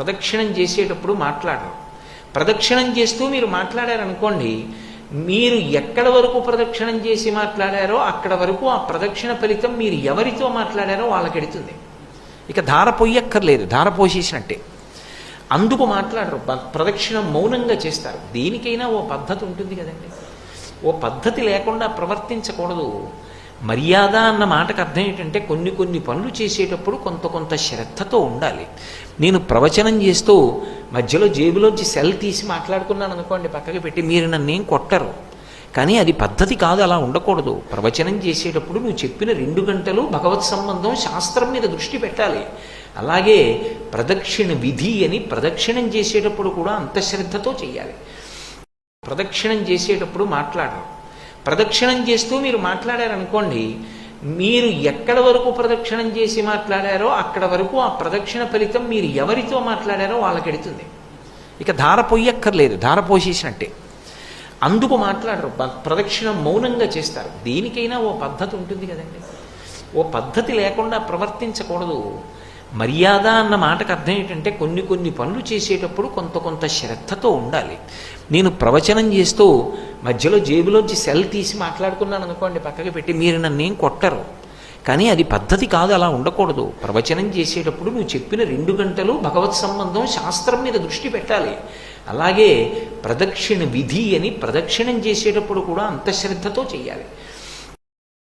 ప్రదక్షిణం చేసేటప్పుడు మాట్లాడరు. ప్రదక్షిణం చేస్తూ మీరు మాట్లాడారనుకోండి మీరు ఎక్కడ వరకు ప్రదక్షిణం చేసి మాట్లాడారో అక్కడ వరకు ఆ ప్రదక్షిణ ఫలితం మీరు ఎవరితో మాట్లాడారో వాళ్ళకి ఎడుతుంది. ఇక ధార పొయ్యక్కర్లేదు ధార పోసేసినట్టే. అందుకు మాట్లాడరు ప్రదక్షిణం మౌనంగా చేస్తారు. దేనికైనా ఓ పద్ధతి ఉంటుంది కదండి. ఓ పద్ధతి లేకుండా ప్రవర్తించకూడదు. మర్యాద అన్న మాటకు అర్థం ఏంటంటే కొన్ని కొన్ని పనులు చేసేటప్పుడు కొంత కొంత శ్రద్ధతో ఉండాలి. నేను ప్రవచనం చేస్తూ మధ్యలో జేబులోంచి సెల్ తీసి మాట్లాడుకున్నాను అనుకోండి పక్కకి పెట్టి మీరు నన్నేం కొట్టరు. కానీ అది పద్ధతి కాదు అలా ఉండకూడదు. ప్రవచనం చేసేటప్పుడు నువ్వు చెప్పిన రెండు గంటలు భగవత్ సంబంధం శాస్త్రం మీద దృష్టి పెట్టాలి. అలాగే ప్రదక్షిణ విధి అని ప్రదక్షిణం చేసేటప్పుడు కూడా అంత శ్రద్ధతో చేయాలి ప్రదక్షిణం చేసేటప్పుడు మాట్లాడరు. ప్రదక్షిణం చేస్తూ మీరు మాట్లాడారనుకోండి మీరు ఎక్కడ వరకు ప్రదక్షిణం చేసి మాట్లాడారో అక్కడ వరకు ఆ ప్రదక్షిణ ఫలితం మీరు ఎవరితో మాట్లాడారో వాళ్ళకి ఎడుతుంది ఇక ధార పొయ్యక్కర్లేదు ధార పోసేసినట్టే. అందుకు మాట్లాడరు ప్రదక్షిణ మౌనంగా చేస్తారు. దేనికైనా ఓ పద్ధతి ఉంటుంది కదండి. ఓ పద్ధతి లేకుండా ప్రవర్తించకూడదు. మర్యాద అన్న మాటకు అర్థం ఏంటంటే కొన్ని కొన్ని పనులు చేసేటప్పుడు కొంత కొంత శ్రద్ధతో ఉండాలి. నేను ప్రవచనం చేస్తూ మధ్యలో జేబులోంచి సెల్ తీసి మాట్లాడుకున్నాను అనుకోండి పక్కకి పెట్టి మీరు నన్నేం కొట్టరు. కానీ అది పద్ధతి కాదు అలా ఉండకూడదు. ప్రవచనం చేసేటప్పుడు నువ్వు చెప్పిన రెండు గంటలు భగవత్ సంబంధం శాస్త్రం మీద దృష్టి పెట్టాలి. అలాగే ప్రదక్షిణ విధి అని ప్రదక్షిణం చేసేటప్పుడు కూడా అంత శ్రద్ధతో చేయాలి